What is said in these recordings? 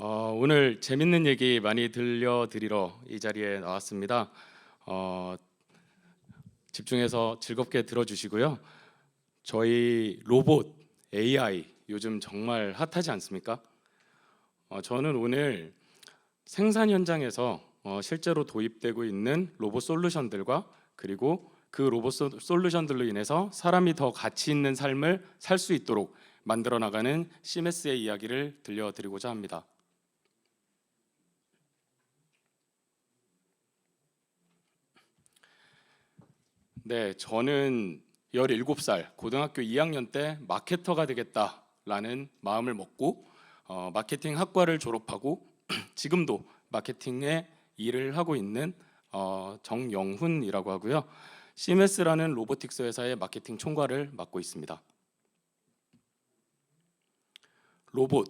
어, 오늘 재밌는 얘기 많이 들려드리러 이 자리에 나왔습니다. 어, 집중해서 즐겁게 들어주시고요. 저희 로봇 AI 요즘 정말 핫하지 않습니까? 어, 저는 오늘 생산 현장에서 어, 실제로 도입되고 있는 로봇 솔루션들과 그리고 그 로봇 소- 솔루션들로 인해서 사람이 더 가치 있는 삶을 살 수 있도록 만들어 나가는 시메스의 이야기를 들려드리고자 합니다. 네, 저는 17살 고등학교 2학년 때 마케터가 되겠다라는 마음을 먹고 어, 마케팅 학과를 졸업하고 지금도 마케팅에 일을 하고 있는 어, 정영훈이라고 하고요. 시메스라는 로보틱스 회사의 마케팅 총괄을 맡고 있습니다. 로봇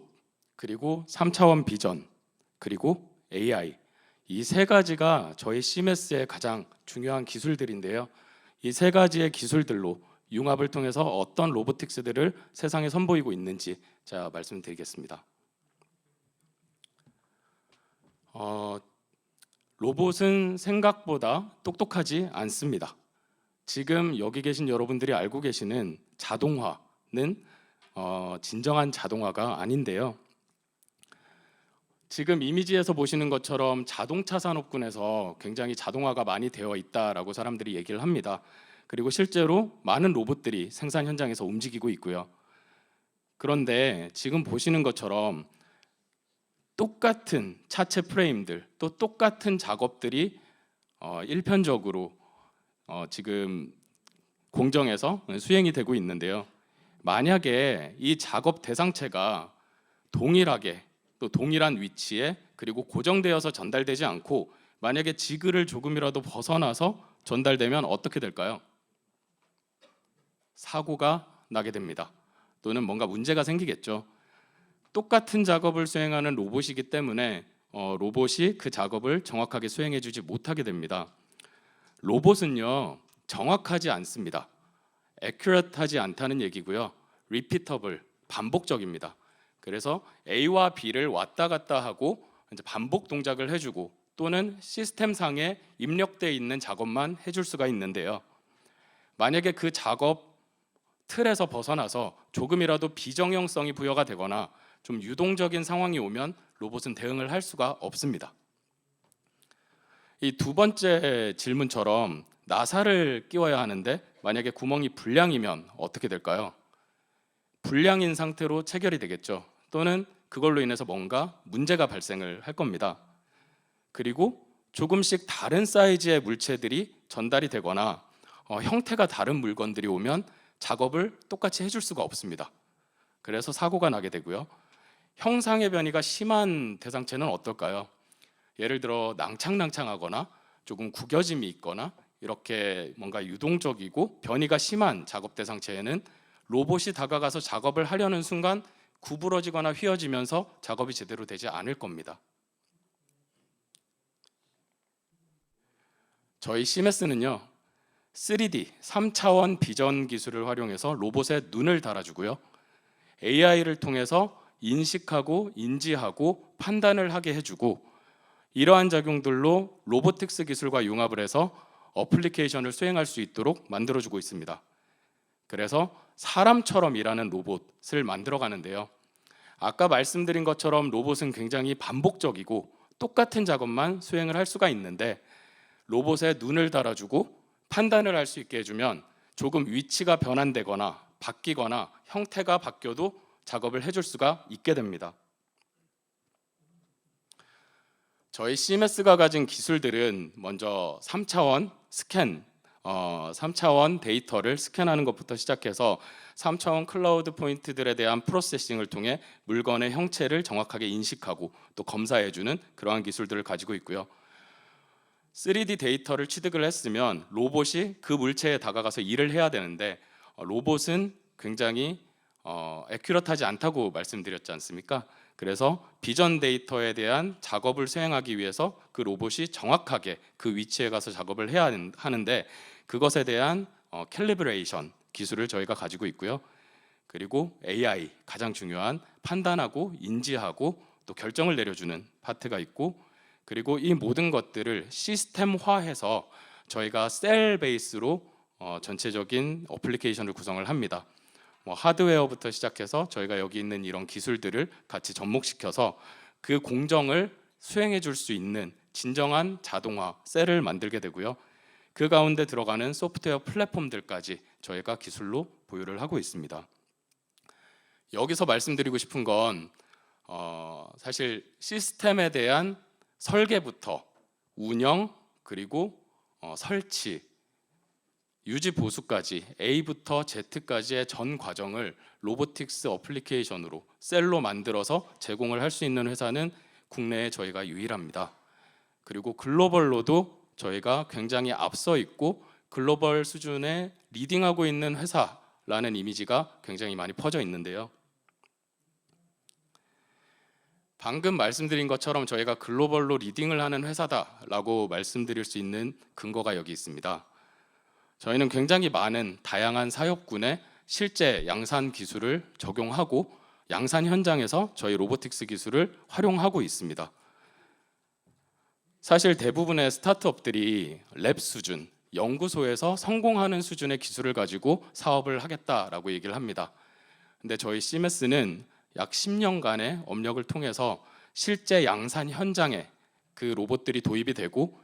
그리고 3차원 비전 그리고 AI 이 세 가지가 저희 시메스의 가장 중요한 기술들인데요. 이 세 가지의 기술들로 융합을 통해서 어떤 로보틱스들을 세상에 선보이고 있는지 제가 말씀드리겠습니다. 어, 로봇은 생각보다 똑똑하지 않습니다. 지금 여기 계신 여러분들이 알고 계시는 자동화는 어, 진정한 자동화가 아닌데요. 지금 이미지에서 보시는 것처럼 자동차 산업군에서 굉장히 자동화가 많이 되어 있다라고 사람들이 얘기를 합니다. 그리고 실제로 많은 로봇들이 생산 현장에서 움직이고 있고요. 그런데 지금 보시는 것처럼 똑같은 차체 프레임들 또 똑같은 작업들이 어, 일편적으로 어, 지금 공정에서 수행이 되고 있는데요. 만약에 이 작업 대상체가 동일하게 또 동일한 위치에 그리고 고정되어서 전달되지 않고 만약에 지그를 조금이라도 벗어나서 전달되면 어떻게 될까요? 사고가 나게 됩니다. 또는 뭔가 문제가 생기겠죠. 똑같은 작업을 수행하는 로봇이기 때문에 어, 로봇이 그 작업을 정확하게 수행해주지 못하게 됩니다. 로봇은요 정확하지 않습니다. accurate하지 않다는 얘기고요. repeatable 반복적입니다. 그래서 A와 B를 왔다 갔다 하고 이제 반복 동작을 해주고 또는 시스템 상에 입력돼 있는 작업만 해줄 수가 있는데요. 만약에 그 작업 틀에서 벗어나서 조금이라도 비정형성이 부여가 되거나 좀 유동적인 상황이 오면 로봇은 대응을 할 수가 없습니다. 이 두 번째 질문처럼 나사를 끼워야 하는데 만약에 구멍이 불량이면 어떻게 될까요? 불량인 상태로 체결이 되겠죠. 또는 그걸로 인해서 뭔가 문제가 발생을 할 겁니다. 그리고 조금씩 다른 사이즈의 물체들이 전달이 되거나 어, 형태가 다른 물건들이 오면 작업을 똑같이 해줄 수가 없습니다. 그래서 사고가 나게 되고요. 형상의 변이가 심한 대상체는 어떨까요? 예를 들어 낭창낭창하거나 조금 구겨짐이 있거나 이렇게 뭔가 유동적이고 변이가 심한 작업 대상체에는 로봇이 다가가서 작업을 하려는 순간 구부러지거나 휘어지면서 작업이 제대로 되지 않을 겁니다. 저희 시메스는요. 3D 3차원 비전 기술을 활용해서 로봇에 눈을 달아주고요. AI를 통해서 인식하고 인지하고 판단을 하게 해주고 이러한 작용들로 로보틱스 기술과 융합을 해서 어플리케이션을 수행할 수 있도록 만들어주고 있습니다. 그래서 사람처럼 일하는 로봇을 만들어 가는데요. 아까 말씀드린 것처럼 로봇은 굉장히 반복적이고 똑같은 작업만 수행을 할 수가 있는데 로봇에 눈을 달아주고 판단을 할 수 있게 해주면 조금 위치가 변환되거나 바뀌거나 형태가 바뀌어도 작업을 해줄 수가 있게 됩니다. 저희 CMS가 가진 기술들은 먼저 3차원 스캔, 어, 3차원 데이터를 스캔하는 것부터 시작해서 3차원 클라우드 포인트들에 대한 프로세싱을 통해 물건의 형체를 정확하게 인식하고 또 검사해주는 그러한 기술들을 가지고 있고요. 3D 데이터를 취득을 했으면 로봇이 그 물체에 다가가서 일을 해야 되는데 어, 로봇은 굉장히 어, 에큐러트하지 않다고 말씀드렸지 않습니까? 그래서 비전 데이터에 대한 작업을 수행하기 위해서 그 로봇이 정확하게 그 위치에 가서 작업을 해야 하는데 그것에 대한 어, 캘리브레이션 기술을 저희가 가지고 있고요. 그리고 AI 가장 중요한 판단하고 인지하고 또 결정을 내려주는 파트가 있고 그리고 이 모든 것들을 시스템화해서 저희가 셀 베이스로 어, 전체적인 어플리케이션을 구성을 합니다. 뭐 하드웨어부터 시작해서 저희가 여기 있는 이런 기술들을 같이 접목시켜서 그 공정을 수행해 줄 수 있는 진정한 자동화 셀을 만들게 되고요. 그 가운데 들어가는 소프트웨어 플랫폼들까지 저희가 기술로 보유를 하고 있습니다. 여기서 말씀드리고 싶은 건 어, 사실 시스템에 대한 설계부터 운영 그리고 어, 설치 유지 보수까지 A부터 Z까지의 전 과정을 로보틱스 어플리케이션으로 셀로 만들어서 제공을 할 수 있는 회사는 국내에 저희가 유일합니다. 그리고 글로벌로도 저희가 굉장히 앞서 있고 글로벌 수준에 리딩하고 있는 회사라는 이미지가 굉장히 많이 퍼져 있는데요. 방금 말씀드린 것처럼 저희가 글로벌로 리딩을 하는 회사다라고 말씀드릴 수 있는 근거가 여기 있습니다. 저희는 굉장히 많은 다양한 사업군에 실제 양산 기술을 적용하고 양산 현장에서 저희 로보틱스 기술을 활용하고 있습니다. 사실 대부분의 스타트업들이 랩 수준, 연구소에서 성공하는 수준의 기술을 가지고 사업을 하겠다라고 얘기를 합니다. 근데 저희 CMS는 약 10년간의 업력을 통해서 실제 양산 현장에 그 로봇들이 도입이 되고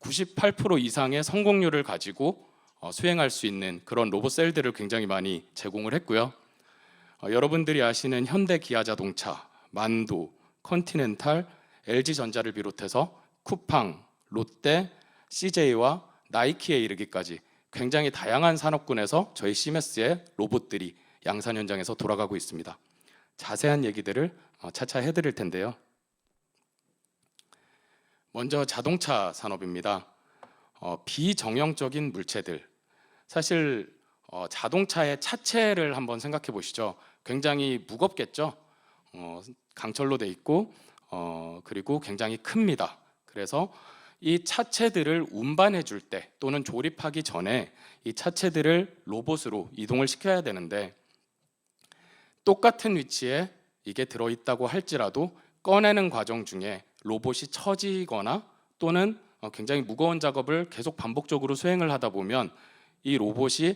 98% 이상의 성공률을 가지고 어, 수행할 수 있는 그런 로봇 셀들을 굉장히 많이 제공을 했고요. 어, 여러분들이 아시는 현대 기아 자동차, 만도, 컨티넨탈, LG 전자를 비롯해서 쿠팡, 롯데, CJ와 나이키에 이르기까지 굉장히 다양한 산업군에서 저희 시메스의 로봇들이 양산 현장에서 돌아가고 있습니다. 자세한 얘기들을 어, 차차 해드릴 텐데요. 먼저 자동차 산업입니다. 어, 비정형적인 물체들. 사실 어, 자동차의 차체를 한번 생각해 보시죠. 굉장히 무겁겠죠. 어, 강철로 돼 있고 어, 그리고 굉장히 큽니다. 그래서 이 차체들을 운반해 줄 때 또는 조립하기 전에 이 차체들을 로봇으로 이동을 시켜야 되는데 똑같은 위치에 이게 들어 있다고 할지라도 꺼내는 과정 중에 로봇이 처지거나 또는 어, 굉장히 무거운 작업을 계속 반복적으로 수행을 하다 보면 이 로봇이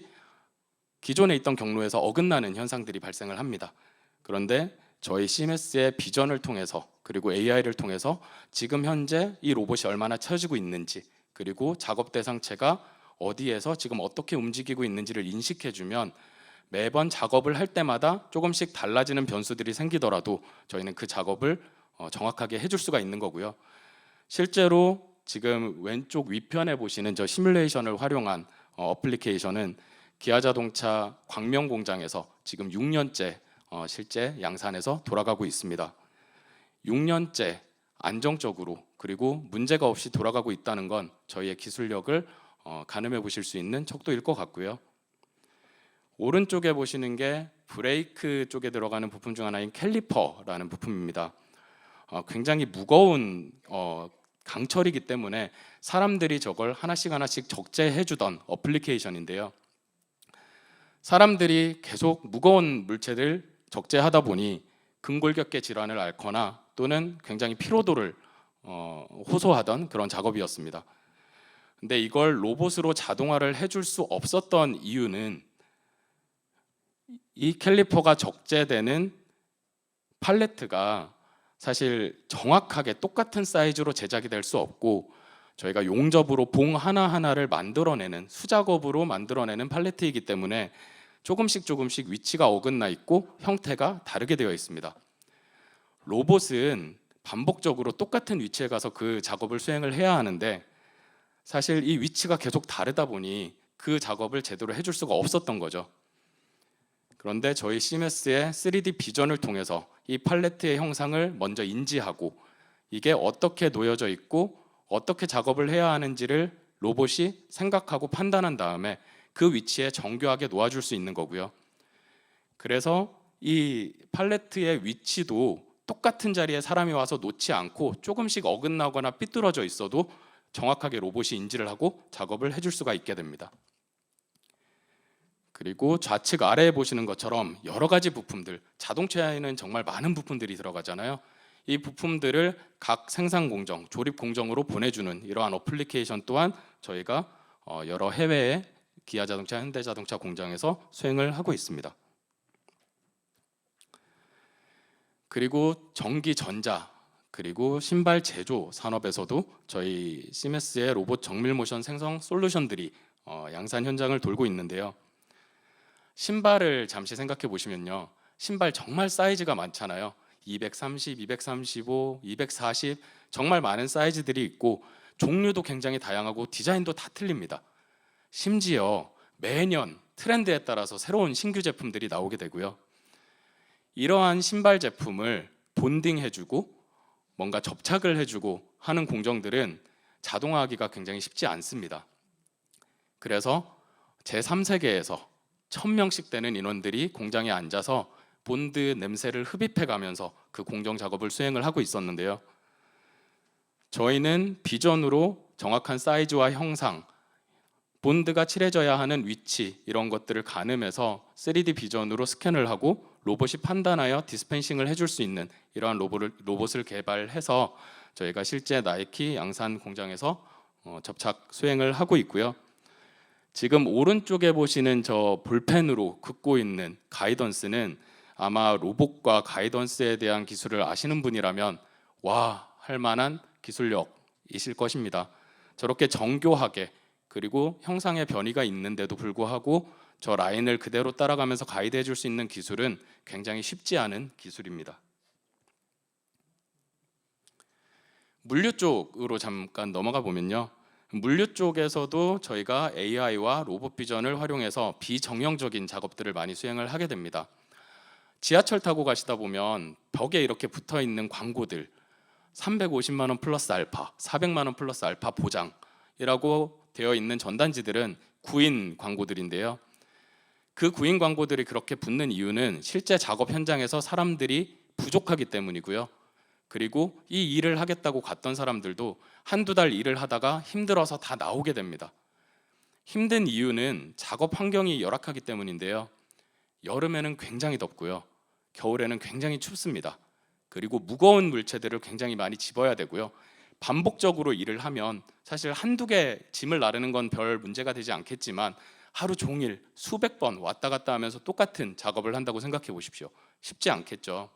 기존에 있던 경로에서 어긋나는 현상들이 발생을 합니다. 그런데 저희 CMS의 비전을 통해서 그리고 AI를 통해서 지금 현재 이 로봇이 얼마나 처지고 있는지 그리고 작업 대상체가 어디에서 지금 어떻게 움직이고 있는지를 인식해주면 매번 작업을 할 때마다 조금씩 달라지는 변수들이 생기더라도 저희는 그 작업을 어, 정확하게 해줄 수가 있는 거고요. 실제로 지금 왼쪽 위편에 보시는 저 시뮬레이션을 활용한 어, 어플리케이션은 기아 자동차 광명 공장에서 지금 6년째 어, 실제 양산에서 돌아가고 있습니다. 6년째 안정적으로 그리고 문제가 없이 돌아가고 있다는 건 저희의 기술력을 어, 가늠해 보실 수 있는 척도일 것 같고요. 오른쪽에 보시는 게 브레이크 쪽에 들어가는 부품 중 하나인 캘리퍼라는 부품입니다. 어, 굉장히 무거운 어, 강철이기 때문에 사람들이 저걸 하나씩 하나씩 적재해 주던 어플리케이션인데요. 사람들이 계속 무거운 물체를 적재하다 보니 근골격계 질환을 앓거나 또는 굉장히 피로도를 어, 호소하던 그런 작업이었습니다. 근데 이걸 로봇으로 자동화를 해줄 수 없었던 이유는 이 캘리퍼가 적재되는 팔레트가 사실 정확하게 똑같은 사이즈로 제작이 될 수 없고 저희가 용접으로 봉 하나하나를 만들어내는 수작업으로 만들어내는 팔레트이기 때문에 조금씩 조금씩 위치가 어긋나 있고 형태가 다르게 되어 있습니다. 로봇은 반복적으로 똑같은 위치에 가서 그 작업을 수행을 해야 하는데 사실 이 위치가 계속 다르다 보니 그 작업을 제대로 해줄 수가 없었던 거죠. 그런데 저희 CMS의 3D 비전을 통해서 이 팔레트의 형상을 먼저 인지하고 이게 어떻게 놓여져 있고 어떻게 작업을 해야 하는지를 로봇이 생각하고 판단한 다음에 그 위치에 정교하게 놓아줄 수 있는 거고요. 그래서 이 팔레트의 위치도 똑같은 자리에 사람이 와서 놓지 않고 조금씩 어긋나거나 삐뚤어져 있어도 정확하게 로봇이 인지를 하고 작업을 해줄 수가 있게 됩니다. 그리고 좌측 아래에 보시는 것처럼 여러 가지 부품들, 자동차에는 정말 많은 부품들이 들어가잖아요. 이 부품들을 각 생산 공정, 조립 공정으로 보내주는 이러한 어플리케이션 또한 저희가 어, 여러 해외의 기아 자동차, 현대 자동차 공장에서 수행을 하고 있습니다. 그리고 전기 전자 그리고 신발 제조 산업에서도 저희 시메스의 로봇 정밀 모션 생성 솔루션들이 어, 양산 현장을 돌고 있는데요. 신발을 잠시 생각해 보시면요. 신발 정말 사이즈가 많잖아요. 230, 235, 240 정말 많은 사이즈들이 있고 종류도 굉장히 다양하고 디자인도 다 틀립니다. 심지어 매년 트렌드에 따라서 새로운 신규 제품들이 나오게 되고요. 이러한 신발 제품을 본딩해주고 뭔가 접착을 해주고 하는 공정들은 자동화하기가 굉장히 쉽지 않습니다. 그래서 제3세계에서 1000명씩 되는 인원들이 공장에 앉아서 본드 냄새를 흡입해 가면서 그 공정 작업을 수행을 하고 있었는데요. 저희는 비전으로 정확한 사이즈와 형상, 본드가 칠해져야 하는 위치 이런 것들을 가늠해서 3D 비전으로 스캔을 하고 로봇이 판단하여 디스펜싱을 해줄 수 있는 이러한 로봇을, 로봇을 개발해서 저희가 실제 나이키 양산 공장에서 어, 접착 수행을 하고 있고요. 지금 오른쪽에 보시는 저 볼펜으로 긋고 있는 가이던스는 아마 로봇과 가이던스에 대한 기술을 아시는 분이라면 와 할 만한 기술력이실 것입니다. 저렇게 정교하게 그리고 형상의 변이가 있는데도 불구하고 저 라인을 그대로 따라가면서 가이드해 줄 수 있는 기술은 굉장히 쉽지 않은 기술입니다. 물류 쪽으로 잠깐 넘어가 보면요. 물류 쪽에서도 저희가 AI와 로봇 비전을 활용해서 비정형적인 작업들을 많이 수행을 하게 됩니다. 지하철 타고 가시다 보면 벽에 이렇게 붙어 있는 광고들 350만 원 플러스 알파, 400만 원 플러스 알파 보장이라고 되어 있는 전단지들은 구인 광고들인데요. 그 구인 광고들이 그렇게 붙는 이유는 실제 작업 현장에서 사람들이 부족하기 때문이고요. 그리고 이 일을 하겠다고 갔던 사람들도 한두 달 일을 하다가 힘들어서 다 나오게 됩니다. 힘든 이유는 작업 환경이 열악하기 때문인데요. 여름에는 굉장히 덥고요. 겨울에는 굉장히 춥습니다. 그리고 무거운 물체들을 굉장히 많이 집어야 되고요. 반복적으로 일을 하면 사실 한두 개 짐을 나르는 건 별 문제가 되지 않겠지만 하루 종일 수백 번 왔다 갔다 하면서 똑같은 작업을 한다고 생각해 보십시오. 쉽지 않겠죠.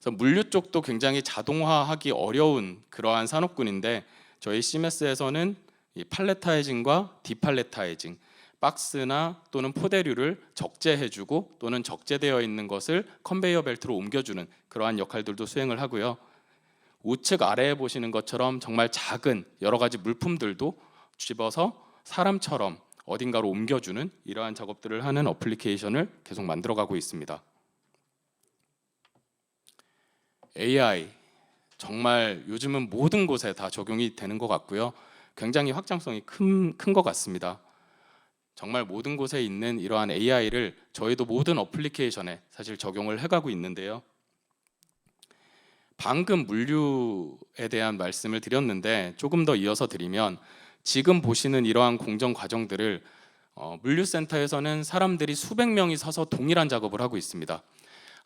그래서 물류 쪽도 굉장히 자동화하기 어려운 그러한 산업군인데 저희 CMS에서는 이 팔레타이징과 디팔레타이징, 박스나 또는 포대류를 적재해주고 또는 적재되어 있는 것을 컨베이어 벨트로 옮겨주는 그러한 역할들도 수행을 하고요. 우측 아래에 보시는 것처럼 정말 작은 여러 가지 물품들도 집어서 사람처럼 어딘가로 옮겨주는 이러한 작업들을 하는 어플리케이션을 계속 만들어가고 있습니다. AI 정말 요즘은 모든 곳에 다 적용이 되는 것 같고요. 굉장히 확장성이 큰 큰 것 같습니다. 정말 모든 곳에 있는 이러한 AI를 저희도 모든 어플리케이션에 사실 적용을 해가고 있는데요. 방금 물류에 대한 말씀을 드렸는데 조금 더 이어서 드리면 지금 보시는 이러한 공정 과정들을 어, 물류센터에서는 사람들이 수백 명이 서서 동일한 작업을 하고 있습니다.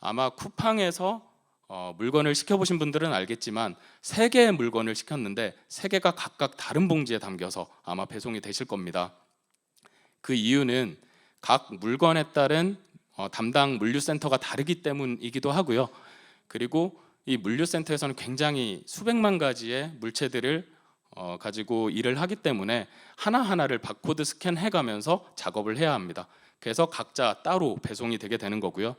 아마 쿠팡에서 어, 물건을 시켜보신 분들은 알겠지만 세 개의 물건을 시켰는데 세 개가 각각 다른 봉지에 담겨서 아마 배송이 되실 겁니다. 그 이유는 각 물건에 따른 어, 담당 물류센터가 다르기 때문이기도 하고요. 그리고 이 물류센터에서는 굉장히 수백만 가지의 물체들을 어, 가지고 일을 하기 때문에 하나 하나를 바코드 스캔해 가면서 작업을 해야 합니다. 그래서 각자 따로 배송이 되게 되는 거고요.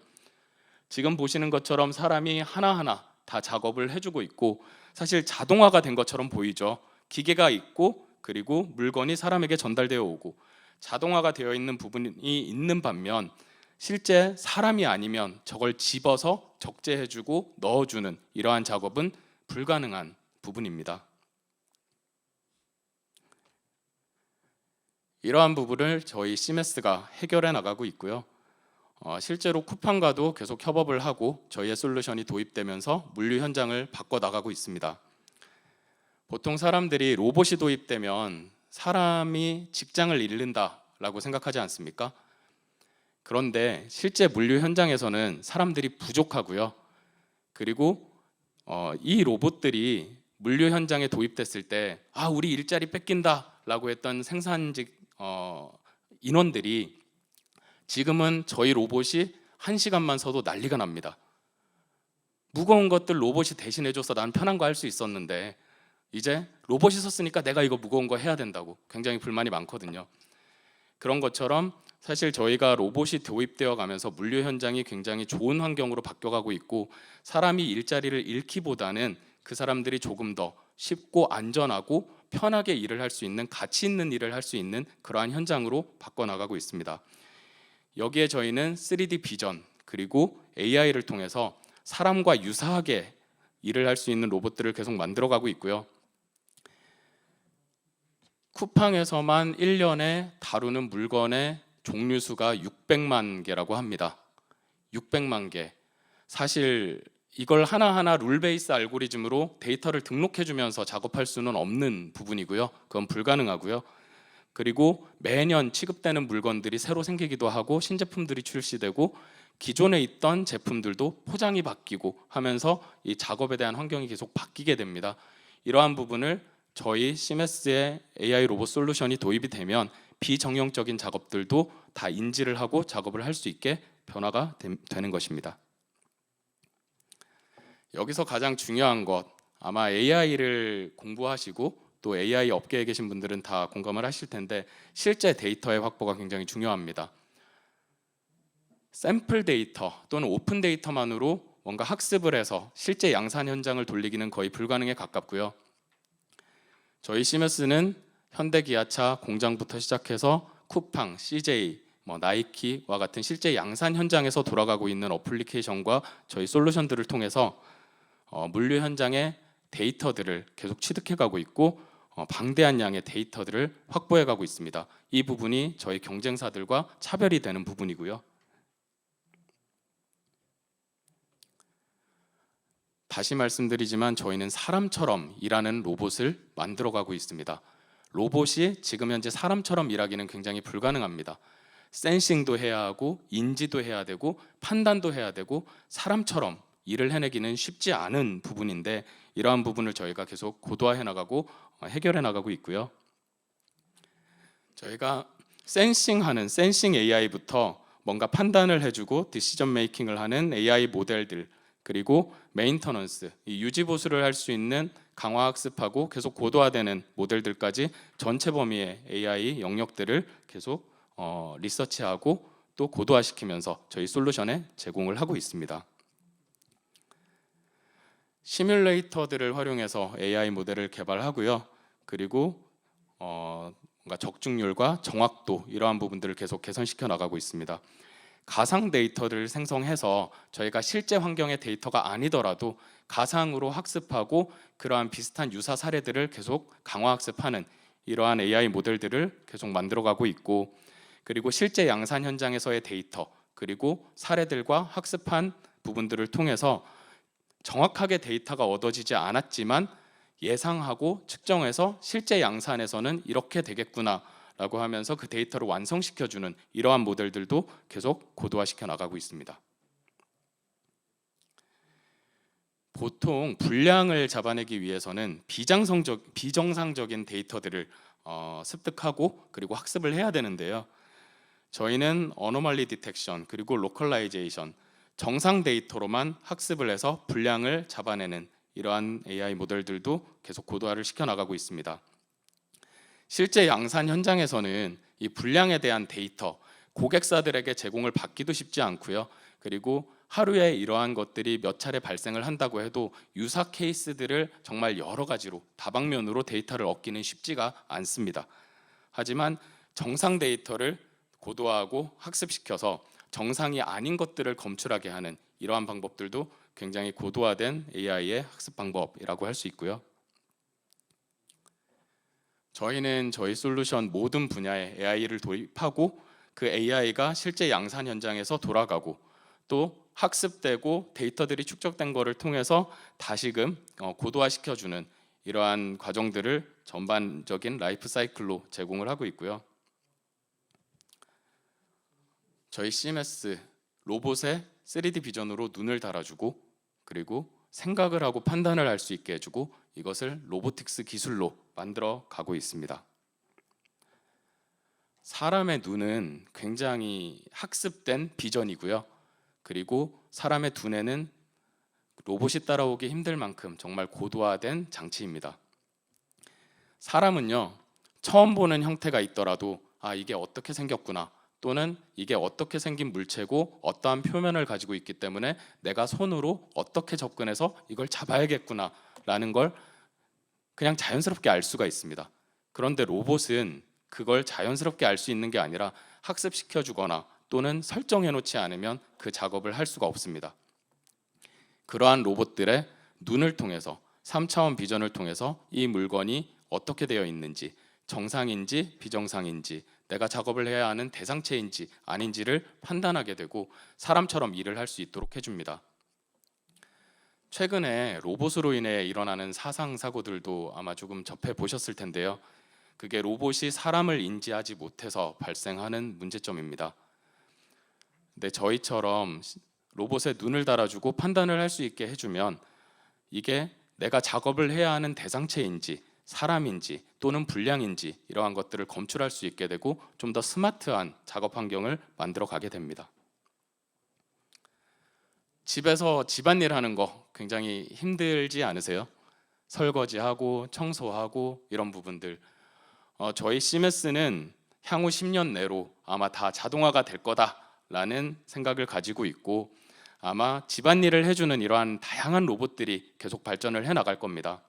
지금 보시는 것처럼 사람이 하나하나 다 작업을 해주고 있고 사실 자동화가 된 것처럼 보이죠. 기계가 있고 그리고 물건이 사람에게 전달되어 오고 자동화가 되어 있는 부분이 있는 반면 실제 사람이 아니면 저걸 집어서 적재해주고 넣어주는 이러한 작업은 불가능한 부분입니다. 이러한 부분을 저희 시메스가 해결해 나가고 있고요. 어, 실제로 쿠팡과도 계속 협업을 하고 저희의 솔루션이 도입되면서 물류 현장을 바꿔 나가고 있습니다. 보통 사람들이 로봇이 도입되면 사람이 직장을 잃는다라고 생각하지 않습니까? 그런데 실제 물류 현장에서는 사람들이 부족하고요. 그리고 어, 이 로봇들이 물류 현장에 도입됐을 때 아 우리 일자리 뺏긴다라고 했던 생산직 어, 인원들이 지금은 저희 로봇이 한 시간만 서도 난리가 납니다. 무거운 것들 로봇이 대신해줘서 난 편한 거 할 수 있었는데 이제 로봇이 섰으니까 내가 이거 무거운 거 해야 된다고 굉장히 불만이 많거든요. 그런 것처럼 사실 저희가 로봇이 도입되어 가면서 물류 현장이 굉장히 좋은 환경으로 바뀌어가고 있고 사람이 일자리를 잃기보다는 그 사람들이 조금 더 쉽고 안전하고 편하게 일을 할 수 있는 가치 있는 일을 할 수 있는 그러한 현장으로 바꿔 나가고 있습니다. 여기에 저희는 3D 비전 그리고 AI를 통해서 사람과 유사하게 일을 할 수 있는 로봇들을 계속 만들어 가고 있고요. 쿠팡에서만 1년에 다루는 물건의 종류 수가 600만 개라고 합니다. 600만 개. 사실 이걸 하나하나 룰 베이스 알고리즘으로 데이터를 등록해 주면서 작업할 수는 없는 부분이고요. 그건 불가능하고요. 그리고 매년 취급되는 물건들이 새로 생기기도 하고 신제품들이 출시되고 기존에 있던 제품들도 포장이 바뀌고 하면서 이 작업에 대한 환경이 계속 바뀌게 됩니다. 이러한 부분을 저희 시메스의 AI 로봇 솔루션이 도입이 되면 비정형적인 작업들도 다 인지를 하고 작업을 할 수 있게 변화가 됨- 되는 것입니다. 여기서 가장 중요한 것 아마 AI를 공부하시고 또 AI 업계에 계신 분들은 다 공감을 하실 텐데 실제 데이터의 확보가 굉장히 중요합니다. 샘플 데이터 또는 오픈 데이터만으로 뭔가 학습을 해서 실제 양산 현장을 돌리기는 거의 불가능에 가깝고요. 저희 시메스는 현대 기아차 공장부터 시작해서 쿠팡, CJ, 뭐 나이키와 같은 실제 양산 현장에서 돌아가고 있는 어플리케이션과 저희 솔루션들을 통해서 어, 물류 현장의 데이터들을 계속 취득해가고 있고 어, 방대한 양의 데이터들을 확보해가고 있습니다. 이 부분이 저희 경쟁사들과 차별이 되는 부분이고요. 다시 말씀드리지만 저희는 사람처럼 일하는 로봇을 만들어가고 있습니다. 로봇이 지금 현재 사람처럼 일하기는 굉장히 불가능합니다. 센싱도 해야 하고 인지도 해야 되고 판단도 해야 되고 사람처럼 일을 해내기는 쉽지 않은 부분인데 이러한 부분을 저희가 계속 고도화해 나가고 어, 해결해 나가고 있고요. 저희가 센싱하는 센싱 AI부터 뭔가 판단을 해주고 디시전 메이킹을 하는 AI 모델들 그리고 메인터넌스 이 유지 보수를 할 수 있는 강화 학습하고 계속 고도화되는 모델들까지 전체 범위의 AI 영역들을 계속 어, 리서치하고 또 고도화시키면서 저희 솔루션에 제공을 하고 있습니다. 시뮬레이터들을 활용해서 AI 모델을 개발하고요. 그리고 어, 뭔가 적중률과 정확도 이러한 부분들을 계속 개선시켜 나가고 있습니다. 가상 데이터를 생성해서 저희가 실제 환경의 데이터가 아니더라도 가상으로 학습하고 그러한 비슷한 유사 사례들을 계속 강화 학습하는 이러한 AI 모델들을 계속 만들어가고 있고 그리고 실제 양산 현장에서의 데이터 그리고 사례들과 학습한 부분들을 통해서 정확하게 데이터가 얻어지지 않았지만 예상하고 측정해서 실제 양산에서는 이렇게 되겠구나라고 하면서 그 데이터를 완성시켜 주는 이러한 모델들도 계속 고도화시켜 나가고 있습니다. 보통 분량을 잡아내기 위해서는 비정상적, 비정상적인 데이터들을 어, 습득하고 그리고 학습을 해야 되는데요. 저희는 어노말리 디텍션 그리고 로컬라이제이션 정상 데이터로만 학습을 해서 분량을 잡아내는 이러한 AI 모델들도 계속 고도화를 시켜 나가고 있습니다. 실제 양산 현장에서는 이 분량에 대한 데이터 고객사들에게 제공을 받기도 쉽지 않고요. 그리고 하루에 이러한 것들이 몇 차례 발생을 한다고 해도 유사 케이스들을 정말 여러 가지로 다방면으로 데이터를 얻기는 쉽지가 않습니다. 하지만 정상 데이터를 고도화하고 학습시켜서 정상이 아닌 것들을 검출하게 하는 이러한 방법들도 굉장히 고도화된 AI의 학습 방법이라고 할 수 있고요. 저희는 저희 솔루션 모든 분야에 AI를 도입하고 그 AI가 실제 양산 현장에서 돌아가고 또 학습되고 데이터들이 축적된 것을 통해서 다시금 어, 고도화시켜주는 이러한 과정들을 전반적인 라이프 사이클로 제공을 하고 있고요. 저희 CMS 로봇에 3D 비전으로 눈을 달아주고 그리고 생각을 하고 판단을 할 수 있게 해주고 이것을 로보틱스 기술로 만들어 가고 있습니다. 사람의 눈은 굉장히 학습된 비전이고요. 그리고 사람의 두뇌는 로봇이 따라오기 힘들 만큼 정말 고도화된 장치입니다. 사람은요, 처음 보는 형태가 있더라도 아, 이게 어떻게 생겼구나. 또는 이게 어떻게 생긴 물체고 어떠한 표면을 가지고 있기 때문에 내가 손으로 어떻게 접근해서 이걸 잡아야겠구나 라는 걸 그냥 자연스럽게 알 수가 있습니다. 그런데 로봇은 그걸 자연스럽게 알 수 있는 게 아니라 학습시켜 주거나 또는 설정해 놓지 않으면 그 작업을 할 수가 없습니다. 그러한 로봇들의 눈을 통해서 3차원 비전을 통해서 이 물건이 어떻게 되어 있는지 정상인지 비정상인지 내가 작업을 해야 하는 대상체인지 아닌지를 판단하게 되고 사람처럼 일을 할 수 있도록 해줍니다. 최근에 로봇으로 인해 일어나는 사상 사고들도 아마 조금 접해 보셨을 텐데요. 그게 로봇이 사람을 인지하지 못해서 발생하는 문제점입니다. 근데 저희처럼 로봇에 눈을 달아주고 판단을 할 수 있게 해주면 이게 내가 작업을 해야 하는 대상체인지 사람인지 또는 불량인지 이러한 것들을 검출할 수 있게 되고 좀 더 스마트한 작업 환경을 만들어 가게 됩니다. 집에서 집안일 하는 거 굉장히 힘들지 않으세요? 설거지하고 청소하고 이런 부분들 어, 저희 시메스는 향후 10년 내로 아마 다 자동화가 될 거다라는 생각을 가지고 있고 아마 집안일을 해주는 이러한 다양한 로봇들이 계속 발전을 해 나갈 겁니다.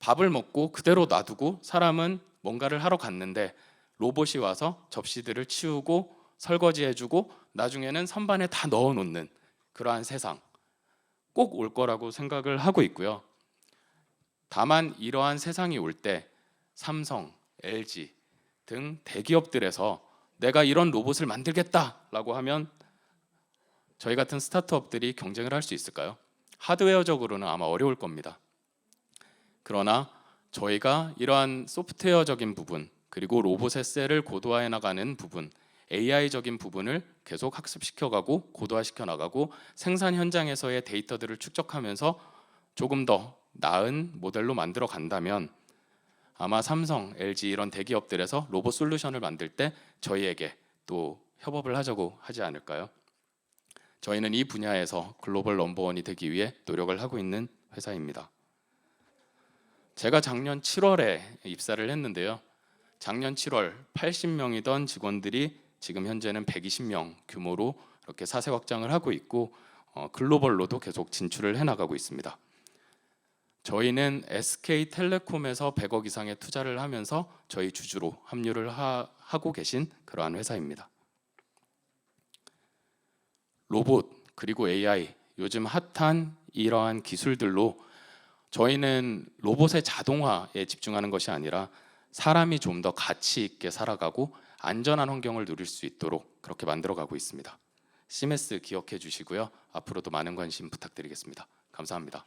밥을 먹고 그대로 놔두고 사람은 뭔가를 하러 갔는데 로봇이 와서 접시들을 치우고 설거지해주고 나중에는 선반에 다 넣어놓는 그러한 세상 꼭 올 거라고 생각을 하고 있고요. 다만 이러한 세상이 올 때 삼성, LG 등 대기업들에서 내가 이런 로봇을 만들겠다라고 하면 저희 같은 스타트업들이 경쟁을 할 수 있을까요? 하드웨어적으로는 아마 어려울 겁니다. 그러나 저희가 이러한 소프트웨어적인 부분 그리고 로봇의 셀을 고도화해 나가는 부분 AI적인 부분을 계속 학습시켜가고 고도화시켜 나가고 생산 현장에서의 데이터들을 축적하면서 조금 더 나은 모델로 만들어 간다면 아마 삼성, LG 이런 대기업들에서 로봇 솔루션을 만들 때 저희에게 또 협업을 하자고 하지 않을까요? 저희는 이 분야에서 글로벌 넘버원이 되기 위해 노력을 하고 있는 회사입니다. 제가 작년 7월에 입사를 했는데요. 작년 7월 80명이던 직원들이 지금 현재는 120명 규모로 이렇게 사세 확장을 하고 있고 어, 글로벌로도 계속 진출을 해나가고 있습니다. 저희는 SK텔레콤에서 100억 이상의 투자를 하면서 저희 주주로 합류를 하, 하고 계신 그러한 회사입니다. 로봇 그리고 AI 요즘 핫한 이러한 기술들로 저희는 로봇의 자동화에 집중하는 것이 아니라 사람이 좀 더 가치 있게 살아가고 안전한 환경을 누릴 수 있도록 그렇게 만들어 가고 있습니다. 시메스 기억해 주시고요. 앞으로도 많은 관심 부탁드리겠습니다. 감사합니다.